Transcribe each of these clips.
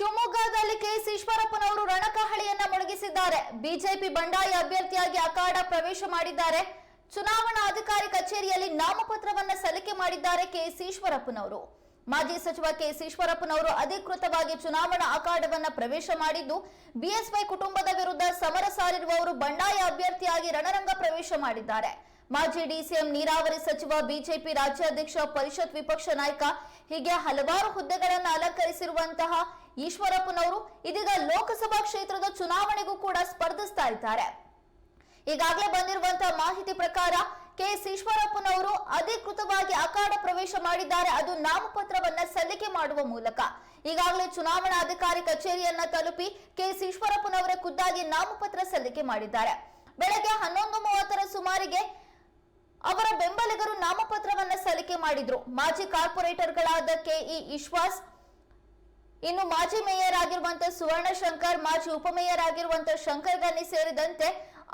ಶಿವಮೊಗ್ಗದಲ್ಲಿ KS ಈಶ್ವರಪ್ಪನವರು ರಣಕಹಳಿಯನ್ನ ಮೊಳಗಿಸಿದ್ದಾರೆ. BJP ಬಂಡಾಯ ಅಭ್ಯರ್ಥಿಯಾಗಿ ಅಖಾಡ ಪ್ರವೇಶ ಮಾಡಿದ್ದಾರೆ. ಚುನಾವಣಾ ಅಧಿಕಾರಿ ಕಚೇರಿಯಲ್ಲಿ ನಾಮಪತ್ರವನ್ನ ಸಲ್ಲಿಕೆ ಮಾಡಿದ್ದಾರೆ ಈಶ್ವರಪ್ಪನವರು. ಮಾಜಿ ಸಚಿವ ಈಶ್ವರಪ್ಪನವರು ಅಧಿಕೃತವಾಗಿ ಚುನಾವಣಾ ಅಖಾಡವನ್ನ ಪ್ರವೇಶ ಮಾಡಿದ್ದು, ಬಿಎಸ್ವೈ ಕುಟುಂಬದ ವಿರುದ್ಧ ಸಮರ ಸಾರಿರುವವರು ಬಂಡಾಯ ಅಭ್ಯರ್ಥಿಯಾಗಿ ರಣರಂಗ ಪ್ರವೇಶ ಮಾಡಿದ್ದಾರೆ. ಮಾಜಿ ಡಿಸಿಎಂ ನೀರಾವರಿ ಸಚಿವ, ಬಿಜೆಪಿ ರಾಜ್ಯಾಧ್ಯಕ್ಷ, ಪರಿಷತ್ ವಿಪಕ್ಷ ನಾಯಕ ಹೀಗೆ ಹಲವಾರು ಹುದ್ದೆಗಳನ್ನು ಅಲಂಕರಿಸಿರುವಂತಹ ಈಶ್ವರಪ್ಪನವರು ಇದೀಗ ಲೋಕಸಭಾ ಕ್ಷೇತ್ರದ ಚುನಾವಣೆಗೂ ಕೂಡ ಸ್ಪರ್ಧಿಸ್ತಾ ಇದ್ದಾರೆ. ಈಗಾಗಲೇ ಬಂದಿರುವಂತಹ ಮಾಹಿತಿ ಪ್ರಕಾರ ಕೆಎಸ್ ಈಶ್ವರಪ್ಪನವರು ಅಧಿಕೃತವಾಗಿ ಅಖಾಡ ಪ್ರವೇಶ ಮಾಡಿದ್ದಾರೆ. ಅದು ನಾಮಪತ್ರವನ್ನ ಸಲ್ಲಿಕೆ ಮಾಡುವ ಮೂಲಕ. ಈಗಾಗಲೇ ಚುನಾವಣಾ ಅಧಿಕಾರಿ ಕಚೇರಿಯನ್ನ ತಲುಪಿ ಕೆಎಸ್ ಈಶ್ವರಪ್ಪನವರೇ ಖುದ್ದಾಗಿ ನಾಮಪತ್ರ ಸಲ್ಲಿಕೆ ಮಾಡಿದ್ದಾರೆ. ಬೆಳಗ್ಗೆ ಹನ್ನೊಂದು ಮೂವತ್ತರ ಸುಮಾರಿಗೆ ಅವರ ಬೆಂಬಲಿಗರು ನಾಮಪತ್ರವನ್ನ ಸಲ್ಲಿಕೆ ಮಾಡಿದ್ರು. ಮಾಜಿ ಕಾರ್ಪೊರೇಟರ್ಗಳಾದ ಕೆಇ ವಿಶ್ವಾಸ್ ಇನ್ನು ಮಾಜಿ ಮೇಯರ್ ಆಗಿರುವಂತಹ ಸುವರ್ಣ ಶಂಕರ್, ಮಾಜಿ ಉಪಮೇಯರ್ ಆಗಿರುವಂತಹ ಶಂಕರ್ ಗಣಿ ಸೇರಿದಂತೆ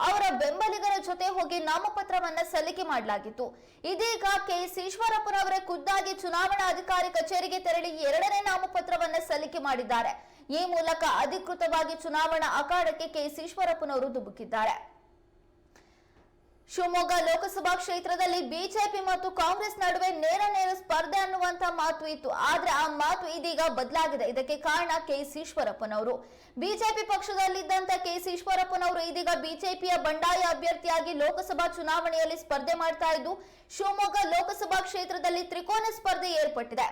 ಅವರ ಬೆಂಬಲಿಗರ ಜೊತೆ ಹೋಗಿ ನಾಮಪತ್ರವನ್ನ ಸಲ್ಲಿಕೆ ಮಾಡಲಾಗಿತ್ತು. ಇದೀಗ ಕೆಎಸ್ ಈಶ್ವರಪ್ಪನವರೇ ಖುದ್ದಾಗಿ ಚುನಾವಣಾ ಅಧಿಕಾರಿ ಕಚೇರಿಗೆ ತೆರಳಿ ಎರಡನೇ ನಾಮಪತ್ರವನ್ನ ಸಲ್ಲಿಕೆ ಮಾಡಿದ್ದಾರೆ. ಈ ಮೂಲಕ ಅಧಿಕೃತವಾಗಿ ಚುನಾವಣಾ ಅಖಾಡಕ್ಕೆ ಕೆಎಸ್ ಈಶ್ವರಪ್ಪನವರು ಧುಮುಕಿದ್ದಾರೆ ಶಿವಮೊಗ್ಗ ಲೋಕಸಭಾ ಕ್ಷೇತ್ರದಲ್ಲಿ ಬಿಜೆಪಿ ಮತ್ತು ಕಾಂಗ್ರೆಸ್ ನಡುವೆ ನೇರ ನೇರ ಸ್ಪರ್ಧೆ ಅನ್ನುವಂತ ಮಾತು ಇತ್ತು. ಆದ್ರೆ ಆ ಮಾತು ಇದೀಗ ಬದಲಾಗಿದೆ. ಇದಕ್ಕೆ ಕಾರಣ ಕೆಎಸ್ ಈಶ್ವರಪ್ಪನವರು. ಬಿಜೆಪಿ ಪಕ್ಷದಲ್ಲಿದ್ದಂತ ಕೆಎಸ್ ಈಶ್ವರಪ್ಪನವರು ಇದೀಗ ಬಿಜೆಪಿಯ ಬಂಡಾಯ ಅಭ್ಯರ್ಥಿಯಾಗಿ ಲೋಕಸಭಾ ಚುನಾವಣೆಯಲ್ಲಿ ಸ್ಪರ್ಧೆ ಮಾಡ್ತಾ ಇದ್ದು, ಶಿವಮೊಗ್ಗ ಲೋಕಸಭಾ ಕ್ಷೇತ್ರದಲ್ಲಿ ತ್ರಿಕೋನ ಸ್ಪರ್ಧೆ ಏರ್ಪಟ್ಟಿದೆ.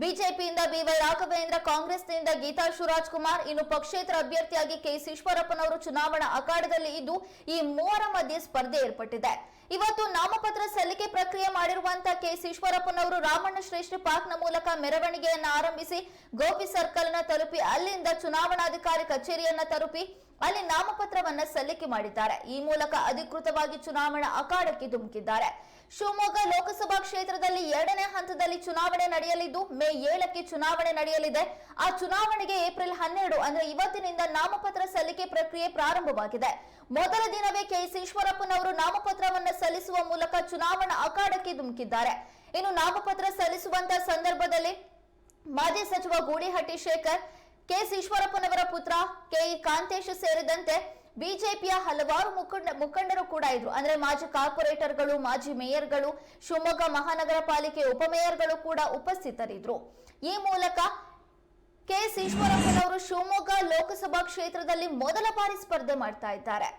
ಬಿಜೆಪಿಯಿಂದ ಬಿವೈ ರಾಘವೇಂದ್ರ ಕಾಂಗ್ರೆಸ್ನಿಂದ ಗೀತಾ ಶಿವರಾಜ್ ಕುಮಾರ್ ಇನ್ನು ಪಕ್ಷೇತರ ಅಭ್ಯರ್ಥಿಯಾಗಿ ಕೆಎಸ್ ಈಶ್ವರಪ್ಪನವರು ಚುನಾವಣಾ ಅಖಾಡದಲ್ಲಿ ಇದ್ದು ಈ ಮೂವರ ಮಧ್ಯೆ ಸ್ಪರ್ಧೆ ಏರ್ಪಟ್ಟಿದೆ. ಇವತ್ತು ನಾಮಪತ್ರ ಸಲ್ಲಿಕೆ ಪ್ರಕ್ರಿಯೆ ಮಾಡಿರುವಂತಹ ಕೆಎಸ್ ಈಶ್ವರಪ್ಪನವರು ರಾಮಣ್ಣ ಶ್ರೇಷ್ಠ ಪಾರ್ಕ್ನ ಮೂಲಕ ಮೆರವಣಿಗೆಯನ್ನ ಆರಂಭಿಸಿ ಗೋಪಿ ಸರ್ಕಲ್ನ ತಲುಪಿ ಅಲ್ಲಿಂದ ಚುನಾವಣಾಧಿಕಾರಿ ಕಚೇರಿಯನ್ನ ತಲುಪಿ ಅಲ್ಲಿ ನಾಮಪತ್ರವನ್ನ ಸಲ್ಲಿಕೆ ಮಾಡಿದ್ದಾರೆ. ಈ ಮೂಲಕ ಅಧಿಕೃತವಾಗಿ ಚುನಾವಣಾ ಅಖಾಡಕ್ಕೆ ಧುಮುಕಿದ್ದಾರೆ. ಶಿವಮೊಗ್ಗ ಲೋಕಸಭಾ ಕ್ಷೇತ್ರದಲ್ಲಿ ಎರಡನೇ ಹಂತದಲ್ಲಿ ಚುನಾವಣೆ ನಡೆಯಲಿದ್ದು, ಮೇ ಏಳಕ್ಕೆ ಚುನಾವಣೆ ನಡೆಯಲಿದೆ. ಆ ಚುನಾವಣೆಗೆ ಏಪ್ರಿಲ್ ಹನ್ನೆರಡು, ಅಂದ್ರೆ ಇವತ್ತಿನಿಂದ ನಾಮಪತ್ರ ಸಲ್ಲಿಕೆ ಪ್ರಕ್ರಿಯೆ ಪ್ರಾರಂಭವಾಗಿದೆ. ಮೊದಲ ದಿನವೇ ಕೆಎಸ್ ಈಶ್ವರಪ್ಪನವರು ನಾಮಪತ್ರವನ್ನು ಸಲ್ಲಿಸುವ ಮೂಲಕ ಚುನಾವಣಾ ಅಖಾಡಕ್ಕೆ ಧುಮುಕಿದ್ದಾರೆ. ಇನ್ನು ನಾಮಪತ್ರ ಸಲ್ಲಿಸುವಂತಹ ಸಂದರ್ಭದಲ್ಲಿ ಮಾಜಿ ಸಚಿವ ಗೂಡಿಹಟ್ಟಿ ಶೇಖರ್ ಕೆಎಸ್ ಈಶ್ವರಪ್ಪನವರ ಪುತ್ರ ಕೆಇ ಕಾಂತೇಶ್ ಸೇರಿದಂತೆ ಬಿಜೆಪಿಯ ಹಲವಾರು ಮುಖಂಡ ಮುಖಂಡರು ಕೂಡ ಇದ್ರು. ಅಂದ್ರೆ ಮಾಜಿ ಕಾರ್ಪೊರೇಟರ್ಗಳು, ಮಾಜಿ ಮೇಯರ್ಗಳು, ಶಿವಮೊಗ್ಗ ಮಹಾನಗರ ಪಾಲಿಕೆ ಉಪಮೇಯರ್ಗಳು ಕೂಡ ಉಪಸ್ಥಿತರಿದ್ರು. ಈ ಮೂಲಕ ಕೆಎಸ್ ಈಶ್ವರಪ್ಪನವರು ಶಿವಮೊಗ್ಗ ಲೋಕಸಭಾ ಕ್ಷೇತ್ರದಲ್ಲಿ ಮೊದಲ ಬಾರಿ ಸ್ಪರ್ಧೆ ಮಾಡ್ತಾ ಇದ್ದಾರೆ.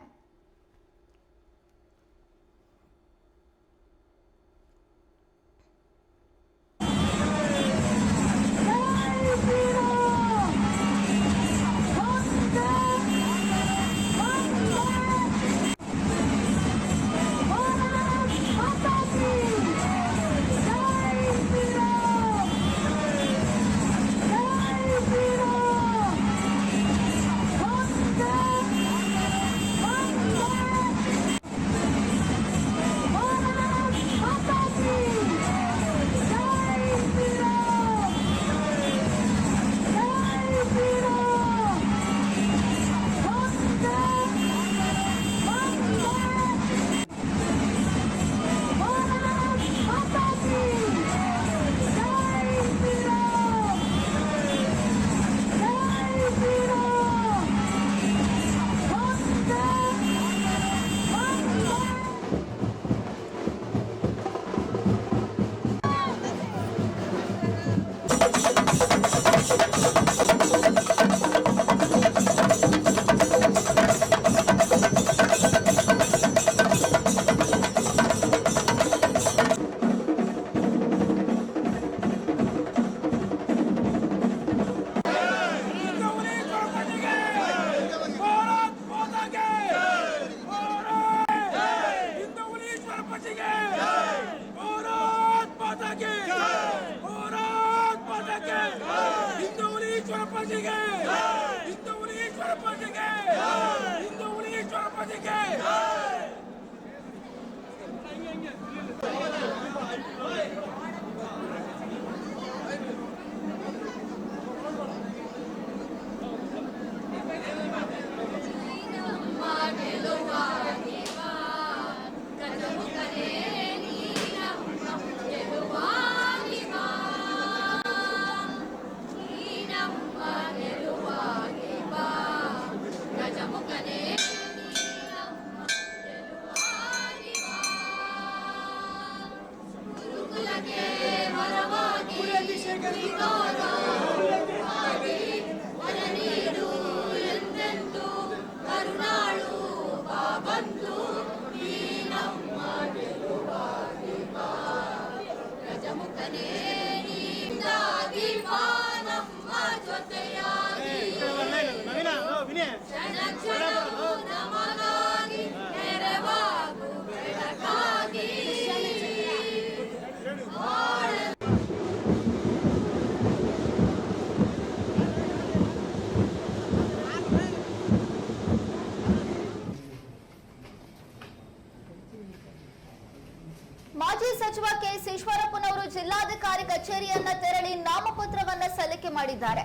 ಕಚೇರಿಯನ್ನ ತೆರಳಿ ನಾಮಪತ್ರವನ್ನ ಸಲ್ಲಿಕೆ ಮಾಡಿದ್ದಾರೆ.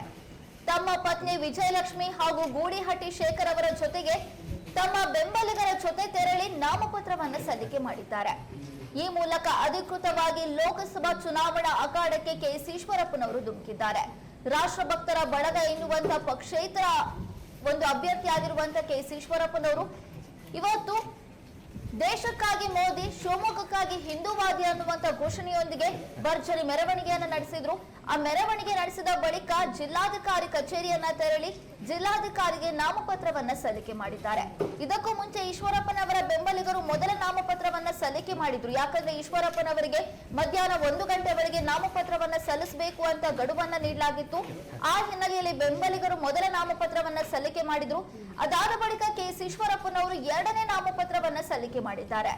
ತಮ್ಮ ಪತ್ನಿ ವಿಜಯಲಕ್ಷ್ಮಿ ಹಾಗೂ ಗೂಡಿಹಟ್ಟಿ ಶೇಖರ್ ಅವರ ಜೊತೆಗೆ ತಮ್ಮ ಬೆಂಬಲಿಗರ ಜೊತೆ ತೆರಳಿ ನಾಮಪತ್ರವನ್ನ ಸಲ್ಲಿಕೆ ಮಾಡಿದ್ದಾರೆ. ಈ ಮೂಲಕ ಅಧಿಕೃತವಾಗಿ ಲೋಕಸಭಾ ಚುನಾವಣಾ ಅಖಾಡಕ್ಕೆ ಕೆಎಸ್ ಈಶ್ವರಪ್ಪನವರು ಧುಮುಕಿದ್ದಾರೆ. ರಾಷ್ಟ್ರಭಕ್ತರ ಬಳಗ ಎನ್ನುವಂತ ಪಕ್ಷೇತರ ಒಂದು ಅಭ್ಯರ್ಥಿಯಾಗಿರುವಂತಹ ಕೆಎಸ್ ಈಶ್ವರಪ್ಪನವರು ಇವತ್ತು ದೇಶಕ್ಕಾಗಿ ಮೋದಿ ಶಿವಮೊಗ್ಗಕ್ಕಾಗಿ ಹಿಂದೂವಾದಿ ಅನ್ನುವಂತ ಘೋಷಣೆಯೊಂದಿಗೆ ಭರ್ಜರಿ ಮೆರವಣಿಗೆಯನ್ನ ನಡೆಸಿದ್ರು. ಆ ಮೆರವಣಿಗೆ ನಡೆಸಿದ ಬಳಿಕ ಜಿಲ್ಲಾಧಿಕಾರಿ ಕಚೇರಿಯನ್ನ ತೆರಳಿ ಜಿಲ್ಲಾಧಿಕಾರಿಗೆ ನಾಮಪತ್ರವನ್ನ ಸಲ್ಲಿಕೆ ಮಾಡಿದ್ದಾರೆ. ಇದಕ್ಕೂ ಮುಂಚೆ ಈಶ್ವರಪ್ಪನವರ ಬೆಂಬಲಿಗರು ಮೊದಲ ನಾಮಪತ್ರವನ್ನ ಸಲ್ಲಿಕೆ ಮಾಡಿದ್ರು. ಯಾಕಂದ್ರೆ ಈಶ್ವರಪ್ಪನವರಿಗೆ ಮಧ್ಯಾಹ್ನ ಒಂದು ಗಂಟೆವರೆಗೆ ನಾಮಪತ್ರವನ್ನ ಸಲ್ಲಿಸಬೇಕು ಅಂತ ಗಡುವನ್ನ ನೀಡಲಾಗಿತ್ತು. ಆ ಹಿನ್ನೆಲೆಯಲ್ಲಿ ಬೆಂಬಲಿಗರು ಮೊದಲ ನಾಮಪತ್ರವನ್ನ ಸಲ್ಲಿಕೆ ಮಾಡಿದ್ರು. ಅದಾದ ಬಳಿಕ ಕೆಎಸ್ ಈಶ್ವರಪ್ಪನವರು ಎರಡನೇ ನಾಮಪತ್ರವನ್ನ ಸಲ್ಲಿಕೆ ಮಾಡಿದ್ದಾರೆ.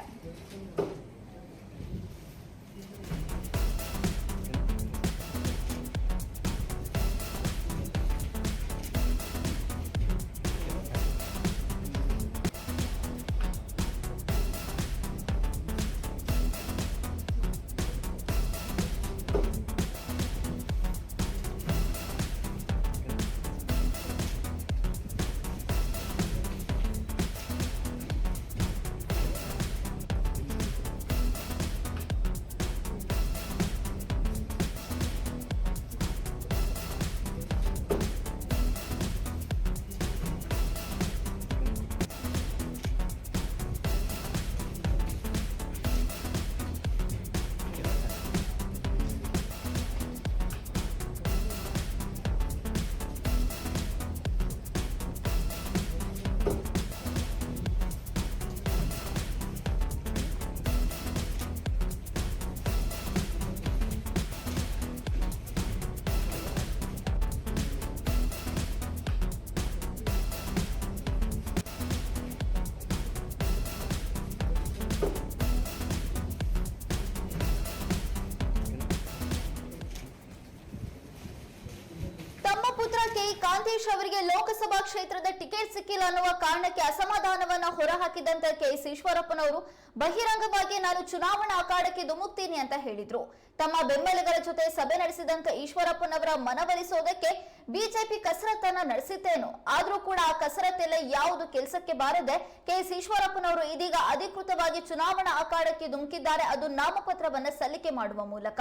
ಕಾಂತೇಶ್ ಅವರಿಗೆ ಲೋಕಸಭಾ ಕ್ಷೇತ್ರದ ಟಿಕೆಟ್ ಸಿಕ್ಕಿಲ್ಲ ಅನ್ನುವ ಕಾರಣಕ್ಕೆ ಅಸಮಾಧಾನವನ್ನ ಹೊರಹಾಕಿದಂತ ಕೆಎಸ್ ಈಶ್ವರಪ್ಪನವರು ಬಹಿರಂಗವಾಗಿ ನಾನು ಚುನಾವಣಾ ಅಖಾಡಕ್ಕೆ ಧುಮುಕ್ತೀನಿ ಅಂತ ಹೇಳಿದ್ರು. ತಮ್ಮ ಬೆಂಬಲಿಗರ ಜೊತೆ ಸಭೆ ನಡೆಸಿದಂತ ಈಶ್ವರಪ್ಪನವರ ಮನವೊಲಿಸೋದಕ್ಕೆ ಬಿಜೆಪಿ ಕಸರತ್ತನ್ನ ನಡೆಸಿತೇನು ಆದ್ರೂ ಕೂಡ ಆ ಕಸರತ್ತೆಲ್ಲ ಯಾವುದು ಕೆಲಸಕ್ಕೆ ಬಾರದೆ ಕೆಎಸ್ ಈಶ್ವರಪ್ಪನವರು ಇದೀಗ ಅಧಿಕೃತವಾಗಿ ಚುನಾವಣಾ ಅಖಾಡಕ್ಕೆ ಧುಮುಕಿದ್ದಾರೆ. ಅದು ನಾಮಪತ್ರವನ್ನ ಸಲ್ಲಿಕೆ ಮಾಡುವ ಮೂಲಕ.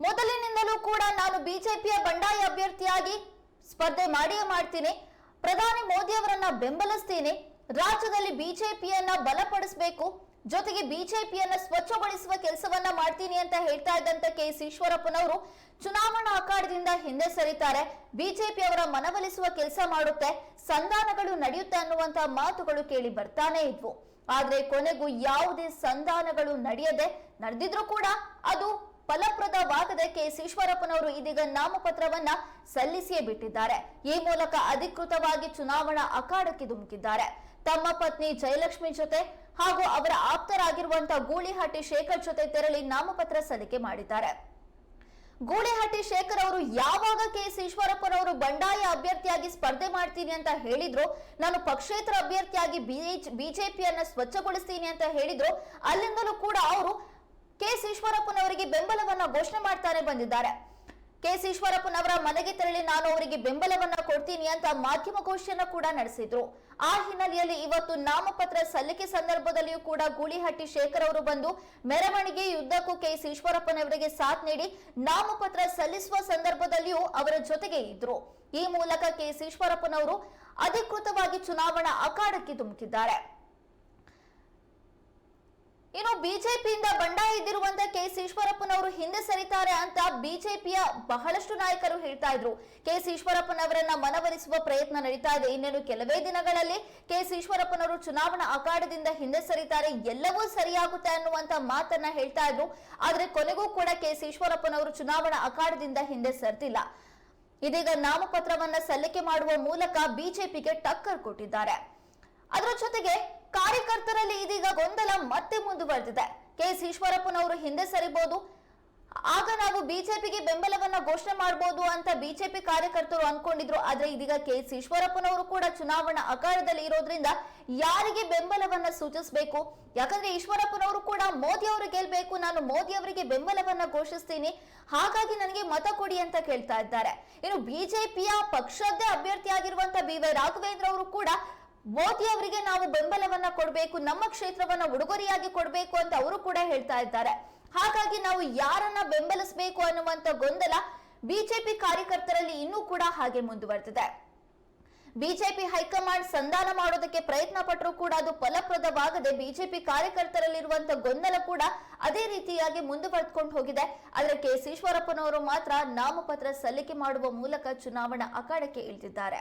ಮೊದಲಿನಿಂದಲೂ ಕೂಡ ನಾನು ಬಿಜೆಪಿಯ ಬಂಡಾಯ ಅಭ್ಯರ್ಥಿಯಾಗಿ ಸ್ಪರ್ಧೆ ಮಾಡಿಯೇ ಮಾಡ್ತೀನಿ. ಪ್ರಧಾನಿ ಮೋದಿ ಅವರನ್ನ ಬೆಂಬಲಿಸ್ತೀನಿ. ರಾಜ್ಯದಲ್ಲಿ ಬಿಜೆಪಿಯನ್ನ ಬಲಪಡಿಸಬೇಕು. ಜೊತೆಗೆ ಬಿಜೆಪಿಯನ್ನ ಸ್ವಚ್ಛಗೊಳಿಸುವ ಕೆಲಸವನ್ನ ಮಾಡ್ತೀನಿ ಅಂತ ಹೇಳ್ತಾ ಇದ್ದಂತ ಕೆ ಎಸ್ ಈಶ್ವರಪ್ಪನವರು ಚುನಾವಣಾ ಅಖಾಡದಿಂದ ಹಿಂದೆ ಸರಿತಾರೆ. ಬಿಜೆಪಿ ಅವರ ಮನವೊಲಿಸುವ ಕೆಲಸ ಮಾಡುತ್ತೆ. ಸಂಧಾನಗಳು ನಡೆಯುತ್ತೆ ಅನ್ನುವಂತ ಮಾತುಗಳು ಕೇಳಿ ಬರ್ತಾನೆ ಇದ್ವು. ಆದ್ರೆ ಕೊನೆಗೂ ಯಾವುದೇ ಸಂಧಾನಗಳು ನಡೆಯದೆ ನಡೆದಿದ್ರು ಕೂಡ ಅದು ಫಲಪ್ರದವಾಗದೆ ಕೆಎಸ್ ಈಶ್ವರಪ್ಪನವರು ಇದೀಗ ನಾಮಪತ್ರವನ್ನ ಸಲ್ಲಿಸಿಯೇ ಬಿಟ್ಟಿದ್ದಾರೆ. ಈ ಮೂಲಕ ಅಧಿಕೃತವಾಗಿ ಚುನಾವಣಾ ಅಖಾಡಕ್ಕೆ ಧುಮುಕಿದ್ದಾರೆ. ತಮ್ಮ ಪತ್ನಿ ಜಯಲಕ್ಷ್ಮಿ ಜೊತೆ ಹಾಗೂ ಅವರ ಆಪ್ತರಾಗಿರುವಂತಹ ಗೂಳಿಹಟ್ಟಿ ಶೇಖರ್ ಜೊತೆ ತೆರಳಿ ನಾಮಪತ್ರ ಸಲ್ಲಿಕೆ ಮಾಡಿದ್ದಾರೆ. ಗೂಳಿಹಟ್ಟಿ ಶೇಖರ್ ಅವರು ಯಾವಾಗ ಕೆ ಎಸ್ ಈಶ್ವರಪ್ಪನವರು ಬಂಡಾಯ ಅಭ್ಯರ್ಥಿಯಾಗಿ ಸ್ಪರ್ಧೆ ಮಾಡ್ತೀನಿ ಅಂತ ಹೇಳಿದ್ರು, ನಾನು ಪಕ್ಷೇತರ ಅಭ್ಯರ್ಥಿಯಾಗಿ ಬಿಜೆಪಿಯನ್ನ ಸ್ವಚ್ಛಗೊಳಿಸ್ತೀನಿ ಅಂತ ಹೇಳಿದ್ರು, ಅಲ್ಲಿಂದಲೂ ಕೂಡ ಅವರು ಕೆ ಎಸ್ ಈಶ್ವರಪ್ಪನವರಿಗೆ ಬೆಂಬಲವನ್ನ ಘೋಷಣೆ ಮಾಡ್ತಾನೆ ಬಂದಿದ್ದಾರೆ. ಕೆ ಎಸ್ ಈಶ್ವರಪ್ಪನವರ ಮನೆಗೆ ತೆರಳಿ ನಾನು ಅವರಿಗೆ ಬೆಂಬಲವನ್ನ ಕೊಡ್ತೀನಿ ಅಂತ ಮಾಧ್ಯಮ ಮಾಧ್ಯಮಗೋಷ್ಠಿಯನ್ನ ಕೂಡ ನಡೆಸಿದ್ರು. ಆ ಹಿನ್ನೆಲೆಯಲ್ಲಿ ಇವತ್ತು ನಾಮಪತ್ರ ಸಲ್ಲಿಕೆ ಸಂದರ್ಭದಲ್ಲಿಯೂ ಕೂಡ ಗೂಳಿಹಟ್ಟಿ ಶೇಖರ್ ಅವರು ಬಂದು ಮೆರವಣಿಗೆ ಯುದ್ಧಕ್ಕೂ ಕೆ ಎಸ್ ಈಶ್ವರಪ್ಪನವರಿಗೆ ಸಾಥ್ ನೀಡಿ ನಾಮಪತ್ರ ಸಲ್ಲಿಸುವ ಸಂದರ್ಭದಲ್ಲಿಯೂ ಅವರ ಜೊತೆಗೆ ಇದ್ರು. ಈ ಮೂಲಕ ಕೆ ಎಸ್ ಈಶ್ವರಪ್ಪನವರು ಅಧಿಕೃತವಾಗಿ ಚುನಾವಣಾ ಅಖಾಡಕ್ಕೆ ಧುಮುಕಿದ್ದಾರೆ. ಬಿಜೆಪಿಯಿಂದ ಬಂಡಾಯ ಇದ್ದಿರುವಂತ ಕೆ ಎಸ್ ಈಶ್ವರಪ್ಪನವರು ಹಿಂದೆ ಸರಿತಾರೆ ಅಂತ ಬಿಜೆಪಿಯ ಬಹಳಷ್ಟು ನಾಯಕರು ಹೇಳ್ತಾ ಇದ್ರು. ಕೆ ಈಶ್ವರಪ್ಪನವರನ್ನ ಮನವೊಲಿಸುವ ಪ್ರಯತ್ನ ನಡೀತಾ ಇದೆ. ಇನ್ನೇನು ಕೆಲವೇ ದಿನಗಳಲ್ಲಿ ಕೆ ಎಸ್ ಈಶ್ವರಪ್ಪನವರು ಚುನಾವಣಾ ಅಖಾಡದಿಂದ ಹಿಂದೆ ಸರಿತಾರೆ. ಎಲ್ಲವೂ ಸರಿಯಾಗುತ್ತೆ ಅನ್ನುವಂತ ಮಾತನ್ನ ಹೇಳ್ತಾ ಇದ್ರು. ಆದ್ರೆ ಕೊನೆಗೂ ಕೂಡ ಕೆ ಎಸ್ ಈಶ್ವರಪ್ಪನವರು ಚುನಾವಣಾ ಅಖಾಡದಿಂದ ಹಿಂದೆ ಸರ್ತಿಲ್ಲ ಇದೀಗ ನಾಮಪತ್ರವನ್ನ ಸಲ್ಲಿಕೆ ಮಾಡುವ ಮೂಲಕ ಬಿಜೆಪಿಗೆ ಟಕ್ಕರ್ ಕೊಟ್ಟಿದ್ದಾರೆ. ಅದರ ಜೊತೆಗೆ ಕಾರ್ಯಕರ್ತರಲ್ಲಿ ಇದೀಗ ಗೊಂದಲ ಮತ್ತೆ ಮುಂದುವರೆದಿದೆ. ಕೆ ಎಸ್ ಈಶ್ವರಪ್ಪನವರು ಹಿಂದೆ ಸರಿಬಹುದು ಆಗ ನಾವು ಬಿಜೆಪಿಗೆ ಬೆಂಬಲವನ್ನ ಘೋಷಣೆ ಮಾಡಬಹುದು ಅಂತ ಬಿಜೆಪಿ ಕಾರ್ಯಕರ್ತರು ಅನ್ಕೊಂಡಿದ್ರು. ಆದ್ರೆ ಇದೀಗ ಕೆ ಎಸ್ ಈಶ್ವರಪ್ಪನವರು ಕೂಡ ಚುನಾವಣಾ ಅಖಾಡದಲ್ಲಿ ಇರೋದ್ರಿಂದ ಯಾರಿಗೆ ಬೆಂಬಲವನ್ನ ಸೂಚಿಸಬೇಕು? ಯಾಕಂದ್ರೆ ಈಶ್ವರಪ್ಪನವರು ಕೂಡ ಮೋದಿ ಅವರು ಗೆಲ್ಬೇಕು, ನಾನು ಮೋದಿ ಅವರಿಗೆ ಬೆಂಬಲವನ್ನ ಘೋಷಿಸ್ತೀನಿ. ಹಾಗಾಗಿ ನನಗೆ ಮತ ಕೊಡಿ ಅಂತ ಕೇಳ್ತಾ ಇದ್ದಾರೆ. ಇನ್ನು ಬಿಜೆಪಿಯ ಪಕ್ಷದ್ದೇ ಅಭ್ಯರ್ಥಿಯಾಗಿರುವಂತ ಬಿ ವೈ ರಾಘವೇಂದ್ರ ಅವರು ಕೂಡ ಮೋದಿ ಅವರಿಗೆ ನಾವು ಬೆಂಬಲವನ್ನ ಕೊಡಬೇಕು, ನಮ್ಮ ಕ್ಷೇತ್ರವನ್ನ ಉಡುಗೊರೆಯಾಗಿ ಕೊಡಬೇಕು ಅಂತ ಅವರು ಕೂಡ ಹೇಳ್ತಾ ಇದ್ದಾರೆ. ಹಾಗಾಗಿ ನಾವು ಯಾರನ್ನ ಬೆಂಬಲಿಸಬೇಕು ಅನ್ನುವಂತ ಗೊಂದಲ ಬಿಜೆಪಿ ಕಾರ್ಯಕರ್ತರಲ್ಲಿ ಇನ್ನೂ ಕೂಡ ಹಾಗೆ ಮುಂದುವರೆದಿದೆ. ಬಿಜೆಪಿ ಹೈಕಮಾಂಡ್ ಸಂಧಾನ ಮಾಡೋದಕ್ಕೆ ಪ್ರಯತ್ನ ಪಟ್ಟರೂ ಕೂಡ ಅದು ಫಲಪ್ರದವಾಗದೆ ಬಿಜೆಪಿ ಕಾರ್ಯಕರ್ತರಲ್ಲಿರುವಂತ ಗೊಂದಲ ಕೂಡ ಅದೇ ರೀತಿಯಾಗಿ ಮುಂದುವರೆದುಕೊಂಡು ಹೋಗಿದೆ. ಆದರೆ ಕೆ ಈಶ್ವರಪ್ಪನವರು ಮಾತ್ರ ನಾಮಪತ್ರ ಸಲ್ಲಿಕೆ ಮಾಡುವ ಮೂಲಕ ಚುನಾವಣಾ ಅಖಾಡಕ್ಕೆ ಇಳಿದಿದ್ದಾರೆ.